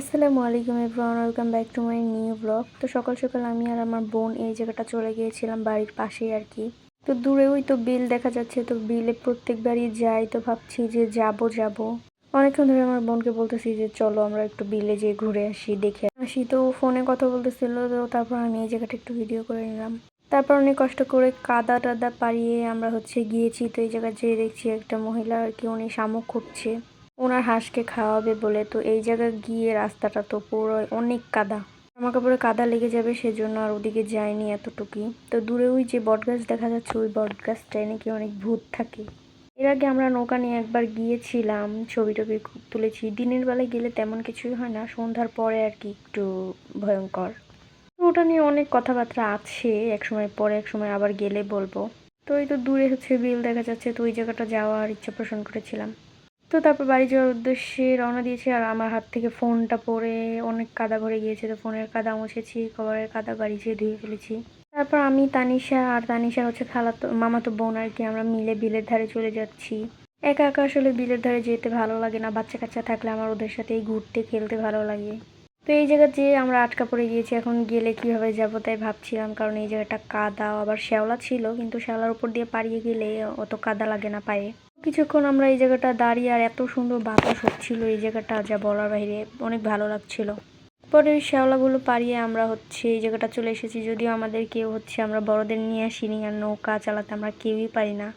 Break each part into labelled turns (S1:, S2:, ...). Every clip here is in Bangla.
S1: আসসালামু আলাইকুম everyone, welcome back to my new blog. তো সকাল সকাল আমি আর আমার বোন এই জায়গাটা চলে গিয়েছিলাম বাড়ির পাশেই আর কি। তো দূরে ওই তো বিল দেখা যাচ্ছে, তো বিলে প্রত্যেকবারই যাই তো ভাবছি যে যাব যাব। অনেকক্ষণ ধরে আমার বোনকে বলতেছি যে চলো আমরা একটু বিলে যেয়ে ঘুরে আসি, দেখে আসি। তো ফোনে কথা বলতেছিল, তো তারপর আমি এই জায়গাটা একটু ভিডিও করে নিলাম। তারপর অনেক কষ্ট করে কাদা টাদা পাড়িয়ে আমরা হচ্ছে গিয়েছি, তো এই জায়গায় যেয়ে দেখছি একটা মহিলা আর কি, উনি শামুক খুঁজছে ওনার হাঁসকে খাওয়াবে বলে। তো এই জায়গায় গিয়ে রাস্তাটা তো পুরো অনেক কাদা। আমার কাপড়ে কাদা লেগে যাবে সেজন্য আর ওদিকে যায়নি এতটুকুই। তো দূরে ওই যে বটগাছ দেখা যাচ্ছে, ওই বটগাছটায় নাকি অনেক ভূত থাকে। এর আগে আমরা নৌকা নিয়ে একবার গিয়েছিলাম, ছবি টবি তুলেছি। দিনের বেলায় গেলে তেমন কিছুই হয় না, সন্ধ্যার পরে আর কি একটু ভয়ঙ্কর। তো ওটা নিয়ে অনেক কথাবার্তা আছে, এক সময় পরে, এক সময় আবার গেলে বলব। তো এই তো দূরে হচ্ছে বিল দেখা যাচ্ছে, তো ওই জায়গাটা যাওয়ার ইচ্ছা পোষণ করেছিলাম। তো তারপর বাড়ি যাওয়ার উদ্দেশ্যে রওনা দিয়েছি আর আমার হাত থেকে ফোনটা পড়ে অনেক কাদা ভরে গিয়েছে তো ফোনের কাদা মুছেছি, কভারের কাদা বাড়ি যেয়ে ধুয়ে ফেলেছি। তারপর আমি, তানিশা আর তানিশা হচ্ছে খালাতো, মামাতো বোন আর কি, আমরা মিলে বিলের ধারে চলে যাচ্ছি। একা একা আসলে বিলের ধারে যেতে ভালো লাগে না, বাচ্চা কাচ্চা থাকলে আমার ওদের সাথেই ঘুরতে, খেলতে ভালো লাগে। তো এই জায়গা যে আমরা আটকা পড়ে গিয়েছি, এখন গেলে কীভাবে যাব তাই ভাবছিলাম, কারণ এই জায়গাটা কাদা, আবার শ্যাওলা ছিল, কিন্তু শ্যাওলার উপর দিয়ে পাড়িয়ে গেলে অত কাদা লাগে না পায়ে। কিছুক্ষণ আমরা এই জায়গাটা দাঁড়িয়ে আর এত সুন্দর বাতাস হচ্ছিল, এই জায়গাটা যা বলার বাইরে অনেক ভালো লাগছিল। পরে ওই শ্যাওলাগুলো পাড়িয়ে আমরা হচ্ছে এই জায়গাটা চলে এসেছি, যদিও আমাদের কেউ হচ্ছে আমরা বড়দের নিয়ে আসিনি আর নৌকা চালাতে আমরা কেউই পারি না।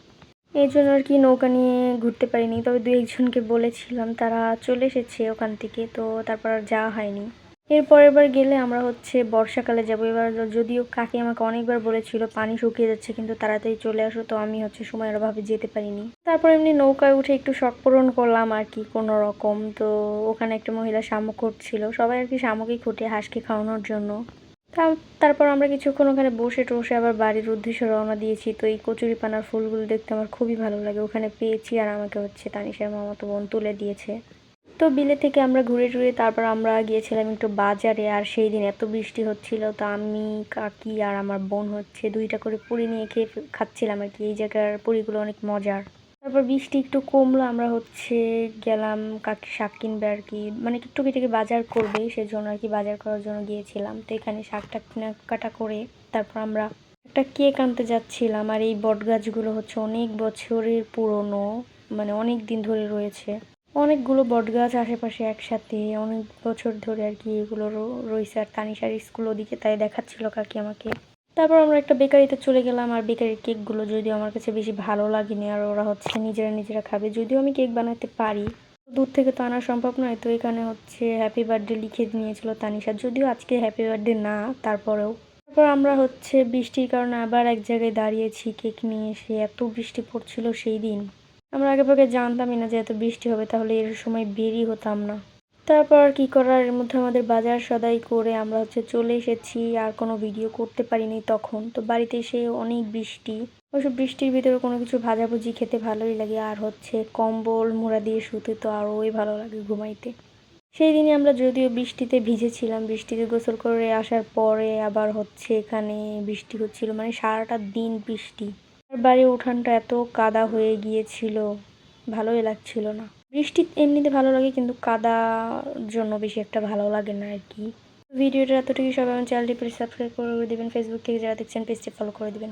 S1: এই জন্য আর কি নৌকা নিয়ে ঘুরতে পারিনি, তবে দু একজনকে বলেছিলাম তারা চলে এসেছে ওখান থেকে, তো তারপর আর যাওয়া হয়নি। এর পরের বার গেলে আমরা হচ্ছে বর্ষাকালে যাব। এবার যদিও কাকি আমাকে অনেকবার বলেছিল, পানি শুকিয়ে যাচ্ছে, কিন্তু তাড়াতাড়ি চলে আসো। তো আমি হচ্ছে সময়ের অভাবে যেতে পারিনি। তারপর এমনি নৌকায় উঠে একটু শখ পূরণ করলাম আর কি, কোনো রকম। তো ওখানে একটা মহিলা শামুক খুঁটছিল। সবাই আর কি শামুকই খুঁটে হাঁসকে খাওয়ানোর জন্য। তারপর আমরা কিছুক্ষণ ওখানে বসে টসে আবার বাড়ির উদ্দেশ্যে রওনা দিয়েছি। তো এই কচুরি পানার ফুলগুলো দেখতে আমার খুবই ভালো লাগে। ওখানে পেয়েছি আর আমাকে হচ্ছে তানিশার মামাতো বোন তুলে দিয়েছে। তো বিলে থেকে আমরা ঘুরে টুরে তারপর আমরা গিয়েছিলাম একটু বাজারে আর সেই দিন এত বৃষ্টি হচ্ছিল, তো আমি, কাকি আর আমার বোন হচ্ছে দুইটা করে পুরি নিয়ে খেয়ে খাচ্ছিলাম আর কি। এই জায়গার পুরিগুলো অনেক মজার। তারপর বৃষ্টি একটু কমলো, আমরা হচ্ছে গেলাম কাকি শাক কিনবে আর কি। মানে একটু কেটে বাজার করবে, সেজন্য আর কি বাজার করার জন্য গিয়েছিলাম। তো এখানে শাকটা কেনাকাটা করে তারপর আমরা একটা কেক আনতে যাচ্ছিলাম। আর এই বট গাছগুলো হচ্ছে অনেক বছরের পুরনো মানে অনেক দিন ধরে রয়েছে। অনেকগুলো বটগাছ আশেপাশে একসাথে, অনেক বছর ধরে আর কি এগুলো রয়েছে। আর তানিশার স্কুল ওদিকে তাই দেখাচ্ছিল কাকি আমাকে। তারপর আমরা একটা বেকারিতে চলে গেলাম আর বেকারির কেকগুলো যদিও আমার কাছে বেশি ভালো লাগেনি আর ওরা হচ্ছে নিজেরা নিজেরা খাবে, যদিও আমি কেক বানাতে পারি। দূর থেকে তো আনা সম্ভব নয়, তো এখানে হচ্ছে হ্যাপি বার্থডে লিখে নিয়েছিল তানিশা, যদিও আজকে হ্যাপি বার্থডে না, তারপরেও। তারপর আমরা হচ্ছে বৃষ্টির কারণে আবার এক জায়গায় দাঁড়িয়েছি কেক নিয়ে এসে এত বৃষ্টি পড়ছিল সেই দিন। আমরা আগে ভাগে জানতামই না যে এত বৃষ্টি হবে, তাহলে এর সময় বেরই হতাম না। তারপর কি করার? এর মধ্যে আমাদের বাজার সদাই করে আমরা হচ্ছে চলে এসেছি, আর কোনো ভিডিও করতে পারিনি তখন। তো বাড়িতে এসে অনেক বৃষ্টি। ওইসব বৃষ্টির ভিতরে কোনো কিছু ভাজাভুজি খেতে ভালোই লাগে, আর হচ্ছে কম্বল, মোড়া দিয়ে শুতে তো আরোই ভালো লাগে ঘুমাইতে। সেই দিনে আমরা যদিও বৃষ্টিতে ভিজেছিলাম, বৃষ্টিতে গোসল করে আসার পরে আবার হচ্ছে এখানে বৃষ্টি হচ্ছিল মানে সারাটা দিন বৃষ্টি। বাড়ির উঠানটা এত কাদা হয়ে গিয়েছিল, ভালোই লাগছিল না। বৃষ্টি এমনিতে ভালো লাগে, কিন্তু কাদা জন্য বেশি একটা ভালো লাগে না আর কি। ভিডিওটা এতটুকু সবাই আমার চ্যানেলটি প্লিজ সাবস্ক্রাইব করে দেবেন। ফেসবুক থেকে যারা দেখছেন, পেজটি ফলো করে দেবেন।